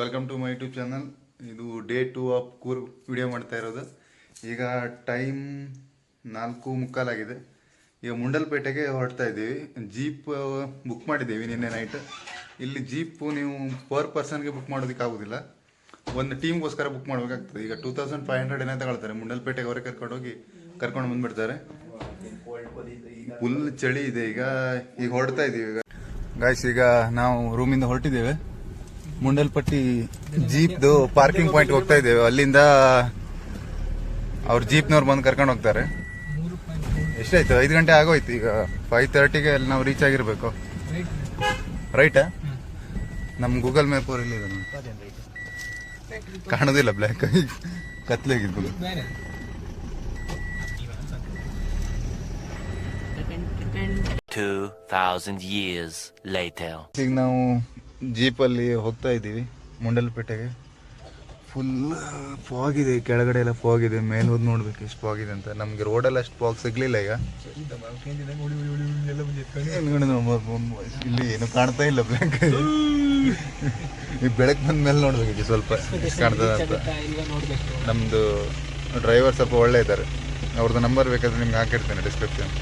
Welcome to my YouTube channel ಇದು day two of Coorg video ಮಾಡ್ತಾ ಇರೋದು. ಈಗ ಟೈಮ್ ನಾಲ್ಕು ಮುಕ್ಕಾಲಾಗಿದೆ ಈಗ ಮುಂಡಲ್ಪೇಟೆಗೆ ಹೊರಡ್ತಾ ಇದ್ದೀವಿ. ಜೀಪ್ ಬುಕ್ ಮಾಡಿದ್ದೀವಿ ನಿನ್ನೆ ನೈಟ್ ಇಲ್ಲಿ ಜೀಪು ನೀವು ಪರ್ ಪರ್ಸನ್ಗೆ ಬುಕ್ ಮಾಡೋದಕ್ಕೆ ಆಗೋದಿಲ್ಲ. ಒಂದು ಟೀಮ್ಗೋಸ್ಕರ ಬುಕ್ ಮಾಡಬೇಕಾಗ್ತದೆ. ಈಗ ಟೂ ತೌಸಂಡ್ ಫೈವ್ ಹಂಡ್ರೆಡ್ ಏನೇ ತಗೊಳ್ತಾರೆ. ಮುಂಡಲ್ಪೇಟೆಗೆ ಅವರೇ ಕರ್ಕೊಂಡೋಗಿ ಕರ್ಕೊಂಡು ಬಂದುಬಿಡ್ತಾರೆ. ಫುಲ್ ಚಳಿ ಇದೆ ಈಗ. ಈಗ ಹೊರಡ್ತಾ ಇದ್ದೀವಿ ಈಗ. ಗಾಯ್ಸ್ ಈಗ ನಾವು ರೂಮಿಂದ ಹೊರಟಿದ್ದೇವೆ. ಮುಂಡಲ್ಪಟ್ಟಿ ಜೀಪ್ದು ಪಾರ್ಕಿಂಗ್ ಪಾಯಿಂಟ್ ಹೋಗ್ತಾ ಇದ್ದೇವೆ. ಅಲ್ಲಿಂದ ಅವ್ರ ಜೀಪ್ನವ್ರು ಬಂದು ಕರ್ಕೊಂಡು ಹೋಗ್ತಾರೆ. ಎಷ್ಟಾಯ್ತು ಐದು ಗಂಟೆ ಆಗೋಯ್ತು. ಈಗ ಫೈವ್ ತರ್ಟಿಗೆ ಅಲ್ಲಿ ನಾವು ರೀಚ್ ಆಗಿರ್ಬೇಕು. ರೈಟಾ ನಮ್ಮ ಗೂಗಲ್ ಮ್ಯಾಪ್ ಅವ್ರು ಇಲ್ಲಿ ಕಾಣೋದಿಲ್ಲ ಬ್ಲ್ಯಾಕ್ ಕತ್ಲಾಗಿದ್ದು. ಈಗ ನಾವು ಜೀಪಲ್ಲಿ ಹೋಗ್ತಾ ಇದ್ದೀವಿ, ಮುಂಡಲ್ಪೇಟೆಗೆ. ಫುಲ್ ಫಾಗ್ ಇದೆ, ಕೆಳಗಡೆ ಎಲ್ಲ ಇದೆ ಮೇಲೆ ಹೋದ್ ನೋಡ್ಬೇಕು ಎಷ್ಟು ಫಾಗ್ ಇದೆ ಅಂತ. ನಮ್ಗೆ ರೋಡಲ್ಲಿ ಅಷ್ಟು ಫಾಗ್ ಸಿಗ್ಲಿಲ್ಲ ಈಗ. ಇಲ್ಲಿ ಏನು ಕಾಣ್ತಾ ಇಲ್ಲ ಬ್ಲ್ಯಾಕ್ ಈ ಬೆಳಕ್ ಬಂದ ಮೇಲೆ ನೋಡ್ಬೇಕು ಸ್ವಲ್ಪ ಎಷ್ಟು ಕಾಣ್ತದೆ ಅಂತ. ನಮ್ದು ಡ್ರೈವರ್ ಸ್ವಲ್ಪ ಒಳ್ಳೆ ಇದ್ದಾರೆ. ಅವ್ರದ್ದು ನಂಬರ್ ಬೇಕಾದ್ರೆ ನಿಮ್ಗೆ ಹಾಕಿರ್ತೇನೆ ಡಿಸ್ಕ್ರಿಪ್ಷನ್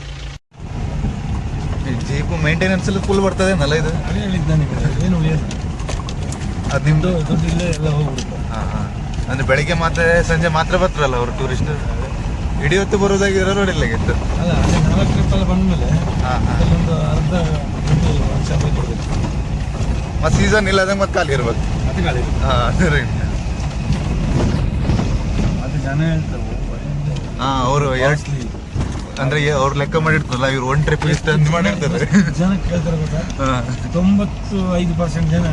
ಜೀಪು ಮೇಂಟೆನೆನ್ಸ್ ಎಲ್ಲ ಫುಲ್ ಬರ್ತದೆ ನಲ್ಲ ಇದು. ಹೇಳಿದ್ದು ನನಗೆ ಏನು ಅದು ನಿಮ್ದು? ದುಡ್ಡು ಇಲ್ಲೇ ಎಲ್ಲ ಹೋಗ್ಬಿಡುತ್ತೆ. ಹಾ, ಹಾ. ಅಂದ್ರೆ ಬೆಳಿಗ್ಗೆ ಮಾತ್ರ ಸಂಜೆ ಮಾತ್ರ ಬರ್ತಾರಲ್ಲ ಅವರು ಟೂರಿಸ್ಟ್ ಇಡೀ ಹೊತ್ತು ಬರೋದಾಗಿದ್ರೆ ಇಲ್ಲ ಇತ್ತು ಅಲ್ಲ ಅದೇ ನಾಲ್ಕು ಟ್ರಿಪ್ ಎಲ್ಲ ಬಂದ್ಮೇಲೆ ಹಾ, ಹಾ. ಅರ್ಧ ಲಕ್ಷ ರೂಪಾಯಿ ಕೊಡ್ಬೇಕು ಮತ್ತೆ ಸೀಸನ್ ಇಲ್ಲ ಅದಂಗೆ ಮತ್ತೆ ಖಾಲಿ ಇರ್ಬೇಕು. ಅದು ಖಾಲಿ ಹಾಂ ಸರಿ right. ಅದು ಜನ ಹೇಳ್ತಾರೆ ಹಾ ಅವರು ಎರಡು ಅಂದ್ರೆ ಅವ್ರು ಲೆಕ್ಕ ಮಾಡಿರ್ತಾರಲ್ಲ ಇವ್ರು ಒನ್ ಟ್ರಿಪ್ ಇಷ್ಟ ಅಂತ ಮಾಡಿರ್ತಾರೆ. ಜನ ಕೇಳ್ತಾರೆ ಗೊತ್ತಾ. ತೊಂಬತ್ತು ಐದು ಪರ್ಸೆಂಟ್ ಜನ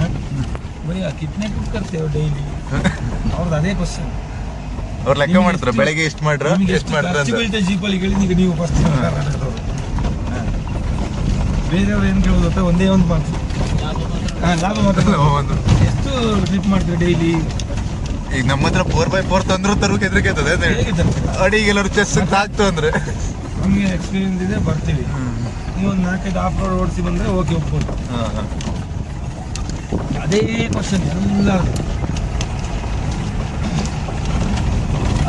ಬರೀ ಕಿಟ್ನೆ ಟ್ರಿಪ್ ಕರ್ತೇವೆ ಡೈಲಿ ಅವ್ರದ್ದು ಅದೇ ಕ್ವಶನ್ ಅವ್ರು ಲೆಕ್ಕ ಮಾಡ್ತಾರೆ ಬೆಳಗ್ಗೆ ಎಷ್ಟು ಮಾಡ್ರ ಎಷ್ಟು ಮಾಡ್ರ ಜೀಪಲ್ಲಿ ಕೇಳಿ ಈಗ ನೀವು ಫಸ್ಟ್ ಬೇರೆಯವ್ರು ಏನು ಕೇಳೋದು ಗೊತ್ತಾ? ಒಂದೇ ಒಂದು ಮಾತು. ಹಾಂ ಲಾಭ ಮಾತ್ರ. ಒಂದು ಎಷ್ಟು ಟ್ರಿಪ್ ಮಾಡ್ತೀವಿ ಡೈಲಿ ಈಗ ನಮ್ಮ ಹತ್ರ ಫೋರ್ ಬೈ ಫೋರ್ ತಂದ್ರು ತರೋಕೆ ಹೆದರಿಕೆ ಚೆಸ್ ಅಡಿಗೆ ಎಲ್ಲರೂ ಚೆಸ್ ತಾಕ್ತು ಅಂದ್ರೆ. ನಮಗೆ ಎಕ್ಸ್ಪೀರಿಯನ್ಸ್ ಇದೆ ಬರ್ತೀವಿ. ನೀವು ಒಂದು ನಾಲ್ಕೈದು ಆಫ್ ರೋಡ್ ಓಡಿಸಿ ಬಂದರೆ ಓಕೆ ಒಪ್ಬೋದು ಹಾ, ಹಾ. ಅದೇ ಕ್ವಶನ್ ಎಲ್ಲ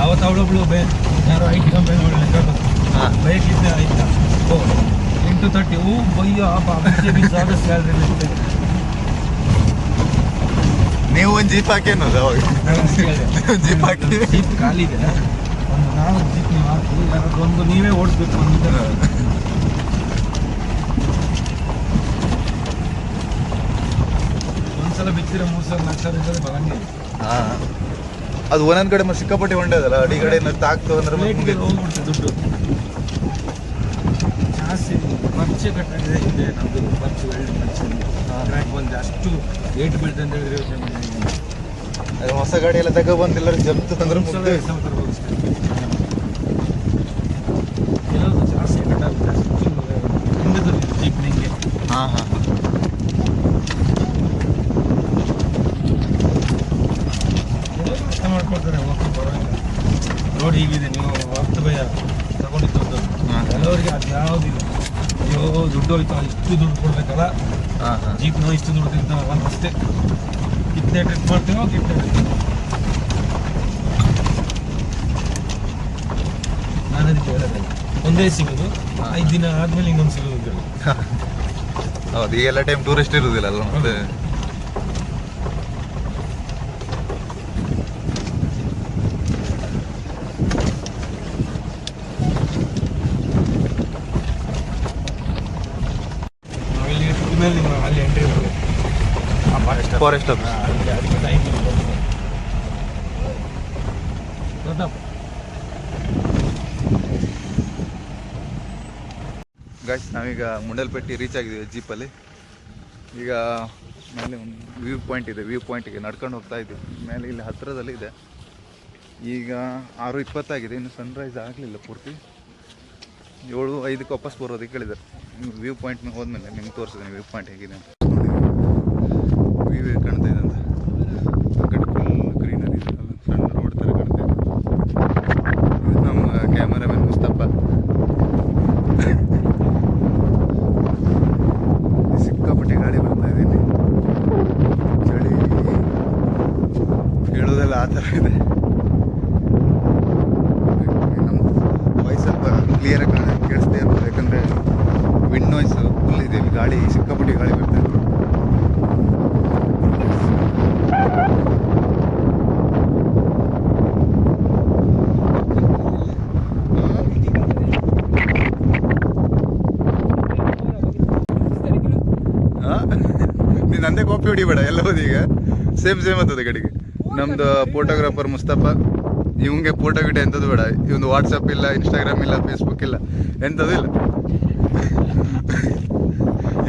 ಅವತ್ತು ಅವಳೊಬ್ಳು ಬೇ ಯಾರೋ ಐ ಟಿ ಕಂಪನಿ ಲೆಕ್ಕ ಹಾ. ಬೈಕ್ ಇದ್ದೆ ಆಯ್ತಾ? ಓ ಎಂಟು ತರ್ಟಿ ಓ ಬಯ್ಯೋ ಅಪ್ಪ ಬಿಸಾದ ಸ್ಯಾಲ್ರಿ ನೀವು ಒಂದು ಜೀಪ್ ಹಾಕಿ ಅನ್ನೋದು ಅವಾಗ. ಜೀಪ್ ಹಾಕಿ. ಜೀಪ್ ಖಾಲಿ ಇದೆ. ಒಂದು ನಾವು ಜೀಪ್ ನೀವು ಹಾಕಿ ಯಾರಾದ್ರೂ ಒಂದು ನೀವೇ ಓಡಿಸ್ಬೇಕು ಅಂತ. ಒಂದ್ಸಲ ಬಿತ್ತಿರ ಮೂರು ಸಲ ನಾಲ್ಕು ಸಾವಿರ ಇದ್ದರೆ ಬರಂಗೆ ಹಾ. ಅದು ಒಂದೊಂದ್ ಕಡೆ ಮತ್ತೆ ಸಿಕ್ಕಾಪಟ್ಟೆ ಹೊಂಡದಲ್ಲ ಅಡಿ ಕಡೆ ಏನಾದ್ರು ತಾಕ್ತು ಅಂದ್ರೆ ಮತ್ತೆ. ಹೋಗ್ಬಿಡ್ತು ದುಡ್ಡು. ಜಾಸ್ತಿ ಖರ್ಚು ಕಟ್ಟಿದೆ ಇದೆ ನಮ್ಮದು ಖರ್ಚು ವೆಲ್ಡ್ ಖರ್ಚು. ಟ್ರ್ಯಾಕ್ ಬಂದು ಅಷ್ಟು ಏಟ್ ಅಂತ ಹೇಳಿದ್ರೆ ಯೋಚನೆ ಮಾಡಿ ಹೊಸ ಗಾಡಿ ಎಲ್ಲ ತಗೋ ಬಂದು ಎಲ್ಲರೂ ಜಪ್ತು ಅಂದ್ರೆ ಮುಗ್ದು. ಹಾ ಹಾ. ಪರವಾಗಿಲ್ಲ. ರೋಡ್ ಹೀಗಿದೆ ನೀವು ಭಯ. ತಗೊಂಡಿದ್ದು ಅದು ಯಾವುದಿಲ್ಲ ಅಯ್ಯೋ ದುಡ್ಡು ಹೋಯ್ತು ಇಷ್ಟು ದುಡ್ಡು ಕೊಡ್ಬೇಕಲ್ಲ. ಜೀಪ್ನ ಇಷ್ಟು ದುಡ್ಡು ತಿಂತ ಅಂತ ಅಷ್ಟೇ. ಟ್ರಿಪ್ ಮಾಡ್ತೀವೋ ಗಿಫ್ಟ್ ನಾನು ಅದಕ್ಕೆ ಹೇಳೋದಲ್ಲ ಒಂದೇ ಸಿಗೋದು ಐದು ದಿನ ಆದ್ಮೇಲೆ ಇನ್ನೊಂದು ಸಿಗೋದು. ಹೌದು ಈಗೆಲ್ಲ ಟೈಮ್ ಟೂರಿಸ್ಟ್ ಇರುದಿಲ್ಲ ಅಲ್ಲ ಮತ್ತೆ ನಾವು ಇಲ್ಲಿ ಟ್ರಿಪ್ ಮೇಲೆ ನಾವು ಅಲ್ಲಿ ಎಂಟ್ರಿ ಮಾಡಿ ಫಾರೆಸ್ಟ್ ಆಫೀಸ್ ಗಾಯ್ಸ್ ನಾವೀಗ ಮುಂಡಲ್ಪಟ್ಟಿ ರೀಚ್ ಆಗಿದ್ದೀವಿ ಜೀಪಲ್ಲಿ ಈಗ ಮೇಲೆ ಒಂದು ವ್ಯೂ ಪಾಯಿಂಟ್ ಇದೆ. ವ್ಯೂ ಪಾಯಿಂಟಿಗೆ ನಡ್ಕೊಂಡು ಹೋಗ್ತಾ ಇದ್ದೀವಿ. ಮೇಲೆ ಇಲ್ಲಿ ಹತ್ತಿರದಲ್ಲಿ ಇದೆ. ಈಗ ಆರು ಇಪ್ಪತ್ತಾಗಿದೆ. ಇನ್ನು ಸನ್ರೈಸ್ ಆಗಲಿಲ್ಲ ಪೂರ್ತಿ. ಏಳು ಐದಕ್ಕೆ ವಾಪಸ್ ಬರೋದಕ್ಕೆ ಹೇಳಿದ್ದಾರೆ ವ್ಯೂ ಪಾಯಿಂಟ್ ಮೇಲೆ ಹೋದ್ಮೇಲೆ ನಿಮ್ಗೆ ತೋರಿಸಿದ್ದೀನಿ ವ್ಯೂ ಪಾಯಿಂಟ್ ಹೇಗಿದೆ ಅಂತ ವ್ಯೂ ಕಾಣ್ತಾ ಇದೆ ಅಂತ ಆ ಕಡೆ ಫುಲ್ ಗ್ರೀನರಿ ಇದೆ ಅಲ್ಲ ಸಣ್ಣ ರೋಡ್ ಥರ ಕಾಣ್ತಾ ಇದೆ ಇದು ನಮ್ಮ ಕ್ಯಾಮರಾಮನ್ ಮುಸ್ತಫ ಸಿಕ್ಕಾಪಟ್ಟೆ ಗಾಳಿ ಬರ್ತಾ ಇದೆ ಇಲ್ಲಿ ಚಳಿ ಎಲ್ಲ ಆ ಥರ ಇದೆ ನಮ್ಮ ವಾಯ್ಸ್ ಸ್ವಲ್ಪ ಕ್ಲಿಯರಾಗಿ ಕಾಣ ಕೇಳಿಸ್ದೇ ಇರ್ಬೋದು ಯಾಕಂದರೆ ವಿಂಡ್ ನಾಯ್ಸ್ ಫುಲ್ ಇದೆ ಇಲ್ಲಿ ಗಾಳಿ ಸಿಕ್ಕಾಪಟ್ಟೆ ಗಾಳಿ ಬರ್ತಾ ಇದೆ ನೀನು ನಂದೇ ಕಾಪಿ ಹೊಡಿಬೇಡ, ಎಲ್ಲ ಹೋದ ಈಗ. ಸೇಮ್ ಸೇಮ್ ಕಡೆಗೆ. ನಮ್ದು ಫೋಟೋಗ್ರಾಫರ್ ಮುಸ್ತಫಾ, ಇವಂಗೆ ಫೋಟೋ ಗಿಡ ಎಂಥದ್ದು ಬೇಡ. ಇವೊಂದು ವಾಟ್ಸಪ್ ಇಲ್ಲ ಇನ್ಸ್ಟಾಗ್ರಾಮ್ ಇಲ್ಲ ಫೇಸ್ಬುಕ್ ಇಲ್ಲ ಎಂಥದ್ದು ಇಲ್ಲ.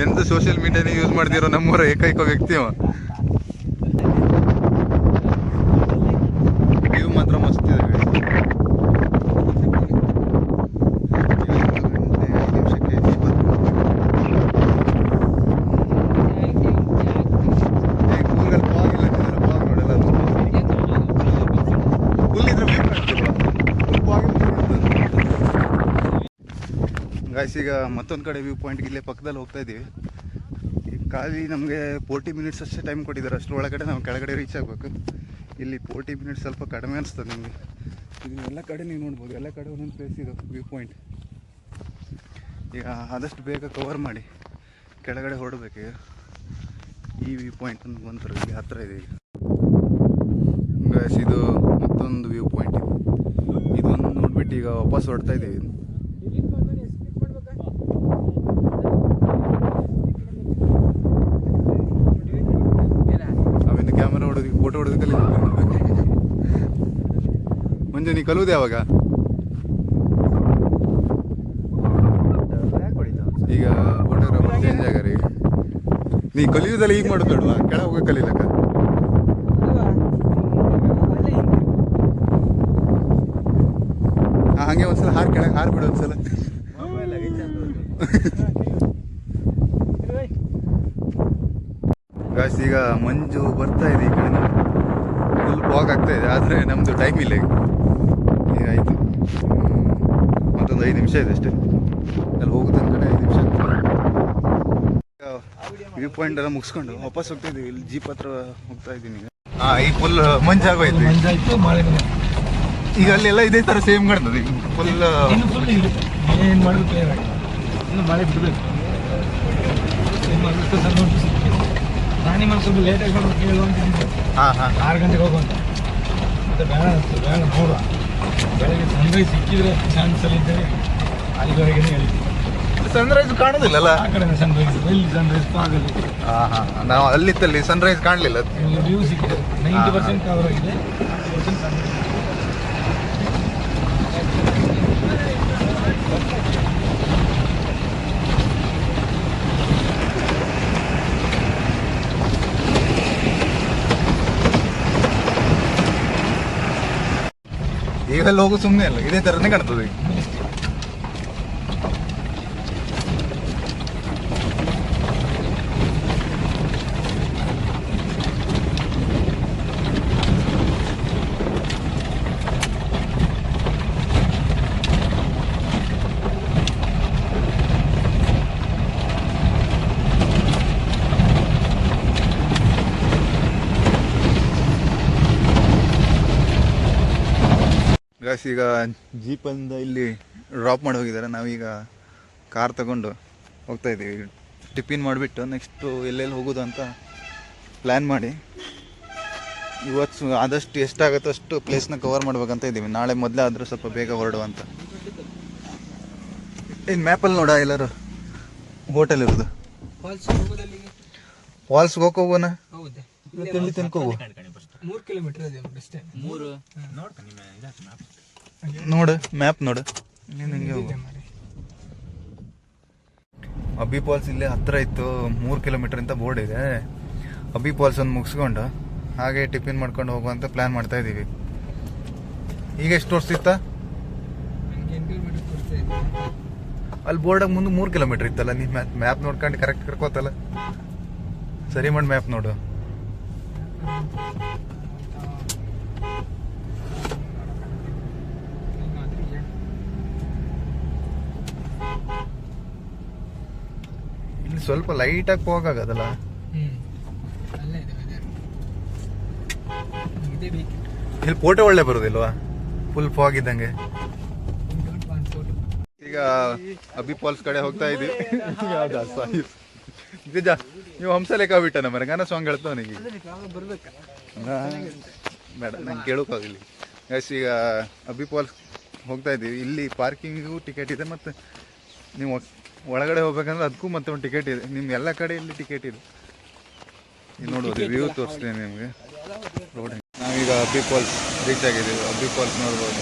ಎಂತ ಸೋಷಿಯಲ್ ಮೀಡಿಯಾನೇ ಯೂಸ್ ಮಾಡ್ತಿರೋ ನಮ್ಮೂರ ಏಕೈಕ ವ್ಯಕ್ತಿ ಅವ ಈಗ ಮತ್ತೊಂದು ಕಡೆ ವ್ಯೂ ಪಾಯಿಂಟ್ಗೆ ಇಲ್ಲೇ ಪಕ್ಕದಲ್ಲಿ ಹೋಗ್ತಾ ಇದ್ದೀವಿ. ಈಗ ಖಾಲಿ ನಮಗೆ ಫೋರ್ಟಿ ಮಿನಿಟ್ಸ್ ಅಷ್ಟೇ ಟೈಮ್ ಕೊಟ್ಟಿದ್ದಾರೆ. ಅಷ್ಟು ಒಳಗಡೆ ನಾವು ಕೆಳಗಡೆ ರೀಚ್ ಆಗಬೇಕು. ಇಲ್ಲಿ ಫೋರ್ಟಿ ಮಿನಿಟ್ಸ್ ಸ್ವಲ್ಪ ಕಡಿಮೆ ಅನಿಸ್ತದೆ ನಿಮಗೆ. ಇದು ಎಲ್ಲ ಕಡೆ ನೀವು ನೋಡ್ಬೋದು. ಎಲ್ಲ ಕಡೆ ಒಂದೊಂದು ಪ್ಲೇಸ್ ಇದು ವ್ಯೂ ಪಾಯಿಂಟ್ ಈಗ ಆದಷ್ಟು ಬೇಗ ಕವರ್ ಮಾಡಿ. ಕೆಳಗಡೆ ಹೊರಡ್ಬೇಕು ಈ ವ್ಯೂ ಪಾಯಿಂಟ್ ಅಂತ ಬಂತಾರೆ ಇಲ್ಲಿ ಹತ್ತಿರ ಇದೆ ಈಗ. ಇದು ಮತ್ತೊಂದು ವ್ಯೂ ಪಾಯಿಂಟ್ ಇದು ಇದೊಂದು ನೋಡ್ಬಿಟ್ಟು ಈಗ ವಾಪಸ್ ಹೊರಡ್ತಾ ಇದ್ದೀವಿ. ಮಂಜು ನೀ ಕಲುವುದು ಯಾವಾಗ ಈಗ ಫೋಟೋಗ್ರಾಫರ್ ಚೇಂಜ್ ಆಗಾರಿ ನೀ ಕಲಿಯುವುದೆಲ್ಲ ಈಗ ಮಾಡೋದು ಕೆಳ ಹೋಗ ಕಲೀಲಕ್ಕ? ಹಂಗೆ ಒಂದ್ಸಲ ಹಾರ್ ಕೆಳಗೆ ಹಾರ್ ಬಿಡು ಒಂದ್ಸಲ. ಗಾಸ್ ಈಗ ಮಂಜು ಬರ್ತಾ ಇದೆ ಈ ಕಡೆ ಫುಲ್ ವಾಕ್ ಆಗ್ತಾ ಇದೆ, ಆದರೆ ನಮ್ಮದು ಟೈಮ್ ಇಲ್ಲ ಈಗ. ಆಯಿತು. ಮತ್ತೊಂದು ಐದು ನಿಮಿಷ ಇದೆ ಅಷ್ಟೇ. ಅಲ್ಲಿ ಹೋಗೋದು ಕಡೆ ಐದು ನಿಮಿಷ ವ್ಯೂ ಪಾಯಿಂಟ್ ಎಲ್ಲ ಮುಗಿಸ್ಕೊಂಡು ವಾಪಸ್ ಹೋಗ್ತಿದ್ದೀವಿ ಇಲ್ಲಿ ಜೀಪ್ ಹತ್ರ ಹೋಗ್ತಾ ಇದ್ದೀನಿ ಈಗ. ಹಾಂ ಈಗ ಫುಲ್ ಮಂಜಾಗೋಯ್ತು ಮಳೆ ಈಗ ಅಲ್ಲೆಲ್ಲ ಇದೇ ಥರ ಸೇಮ್ ಕಾಣ್ತದೆ. ಈಗ ಫುಲ್ ಏನು ಮಾಡೋದು ಇನ್ನು ಮಳೆ ಬಿಡಬೇಕು. ರಾಣಿ ಮನೆ ಸ್ವಲ್ಪ ಲೇಟಾಗಿ ಹಾಂ ಹಾಂ. ಆರು ಗಂಟೆಗೆ ಹೋಗುವಂತ ಮತ್ತೆ ಬೇಡ ಬೇಡ ನೋಡುವ. ಬೆಳಗ್ಗೆ ಸನ್ರೈಸ್ ಸಿಕ್ಕಿದ್ರೆ ಚಾನ್ಸ್ ಅಲ್ಲಿ ಇದ್ದರೆ ಅಲ್ಲಿವರೆಗೆ ಹೇಳ್ತೀವಿ ಸನ್ರೈಸ್ ಕಾಣೋದಿಲ್ಲಲ್ಲ? ಆ ಕಡೆ ಸನ್ರೈಸ್ ಎಲ್ಲಿ ಸನ್ರೈಸ್ ಆಗಲ್ಲ ನಾವು ಅಲ್ಲಿತ್ತಲ್ಲಿ ಸನ್ರೈಸ್ ಕಾಣಲಿಲ್ಲ. ವ್ಯೂ ಸಿಕ್ಕಿದೆ. ನೈಂಟಿ ಪರ್ಸೆಂಟ್ ಕವರ್ ಆಗಿದೆ. ಪರ್ಸೆಂಟ್ ಸನ್ರೈಸ್ ಈಗೆಲ್ಲ ಹೋಗು ಸುಮ್ಮನೆ ಅಲ್ಲ ಇದೇ ಥರನೇ ಕಾಣ್ತದೆ ಈಗ ಗಾಯ್ಸ್ ಈಗ ಜೀಪಂದ ಇಲ್ಲಿ ಡ್ರಾಪ್ ಮಾಡಿ ಹೋಗಿದ್ದಾರೆ. ನಾವೀಗ ಕಾರ್ ತಗೊಂಡು ಹೋಗ್ತಾ ಇದ್ದೀವಿ. ಟಿಫಿನ್ ಮಾಡಿಬಿಟ್ಟು ನೆಕ್ಸ್ಟು ಎಲ್ಲೆಲ್ಲಿ ಹೋಗೋದು ಅಂತ ಪ್ಲ್ಯಾನ್ ಮಾಡಿ. ಇವತ್ತು ಆದಷ್ಟು ಎಷ್ಟಾಗುತ್ತೋ ಅಷ್ಟು ಪ್ಲೇಸ್ನ ಕವರ್ ಮಾಡ್ಬೇಕಂತ ಇದ್ದೀವಿ. ನಾಳೆ ಮೊದಲೇ ಆದರೂ ಸ್ವಲ್ಪ ಬೇಗ ಹೊರಡುವಂತ ಇನ್ನು ಮ್ಯಾಪಲ್ಲಿ ನೋಡ ಎಲ್ಲರೂ? ಹೋಟೆಲ್ ಇರೋದು. ಫಾಲ್ಸ್ಗೆ ಹೋಗಿ ಹೋಗೋಣ? ತಿಂಡಿ ತಿನ್ಕೋಗು ಮೂರು ಕಿಲೋಮೀಟರ್ ಇದೆ ಅಷ್ಟೇ. ಮೂರು? ನೋಡು ಮ್ಯಾಪ್ ನೋಡು. ನೀನು ಹಿಂಗೆ ಹೋಗು. ಅಬ್ಬಿ ಫಾಲ್ಸ್ ಇಲ್ಲೇ ಹತ್ತಿರ ಇತ್ತು ಮೂರು ಕಿಲೋಮೀಟರ್ ಅಂತ ಬೋರ್ಡ್ ಇದೆ. ಅಬ್ಬಿ ಫಾಲ್ಸ್ ಒಂದು ಮುಗಿಸ್ಕೊಂಡು ಹಾಗೆ ಟಿಫಿನ್ ಮಾಡ್ಕೊಂಡು ಹೋಗುವಂತ ಪ್ಲಾನ್ ಮಾಡ್ತಾ ಇದ್ದೀವಿ ಈಗ ಎಷ್ಟು ತೋರಿಸ್ತಿತ್ತ ಕಿಲೋಮೀಟರ್ ಅಲ್ಲಿ ಬೋರ್ಡಾಗ ಮುಂದೆ ಮೂರು ಕಿಲೋಮೀಟರ್ ಇತ್ತಲ್ಲ ನೀ ಮ್ಯಾಪ್ ಮ್ಯಾಪ್ ನೋಡ್ಕೊಂಡು ಕರೆಕ್ಟ್ ಕರ್ಕೋತಲ್ಲ. ಸರಿ ಮಾಡಿ ಮ್ಯಾಪ್ ನೋಡು. ಸ್ವಲ್ಪ ಲೈಟಾಗಿ ಹೋಗಾಗದಲ್ಲ ಹ್ಮ್. ಅಲ್ಲೇ ಇದೆ weather. ಇದೇ ಇಲ್ಲಿ ಫೋಟೋ ಒಳ್ಳೆ ಬರೋದಿಲ್ವಾ? ಫುಲ್ ಫಾಗ್ ಇದ್ದಂಗೆ. ಈಗ ಅಬ್ಬಿ ಫಾಲ್ಸ್ ಕಡೆ ಹೋಗ್ತಾ ಇದೀವಿ. ನಿಜ ನೀವು ಹಂಸಲೇಖ ಬಿಟ್ಟನ ನಮ್ಮ ಗಾನ ಸಾಂಗ್ ಹೇಳ್ತಾವನಿಗೆ ಬೇಡ ನಂಗೆ ಕೇಳೋಕ್ಕಾಗಲಿ ಎಸ್ ಈಗ ಅಬ್ಬಿ ಫಾಲ್ಸ್ ಹೋಗ್ತಾ ಇದ್ದೀವಿ ಇಲ್ಲಿ ಪಾರ್ಕಿಂಗಿಗೂ ಟಿಕೆಟ್ ಇದೆ ಮತ್ತು ನೀವು ಒಳಗಡೆ ಹೋಗ್ಬೇಕಂದ್ರೆ ಅದಕ್ಕೂ ಮತ್ತೆ ಒಂದು ಟಿಕೆಟ್ ಇದೆ. ನಿಮ್ಮ ಎಲ್ಲ ಕಡೆ ಇಲ್ಲಿ ಟಿಕೆಟ್ ಇದೆ. ಇಲ್ಲಿ ನೋಡ್ಬೋದು ವ್ಯೂ ತೋರಿಸ್ತೀನಿ ನಿಮಗೆ. ರೋಡ್ ನಾವೀಗ ಅಬ್ಬಿ ಫಾಲ್ಸ್ ರೀಚ್ ಆಗಿದ್ದೀವಿ. ಅಬ್ಬಿ ಫಾಲ್ಸ್ ನೋಡ್ಬೋದು.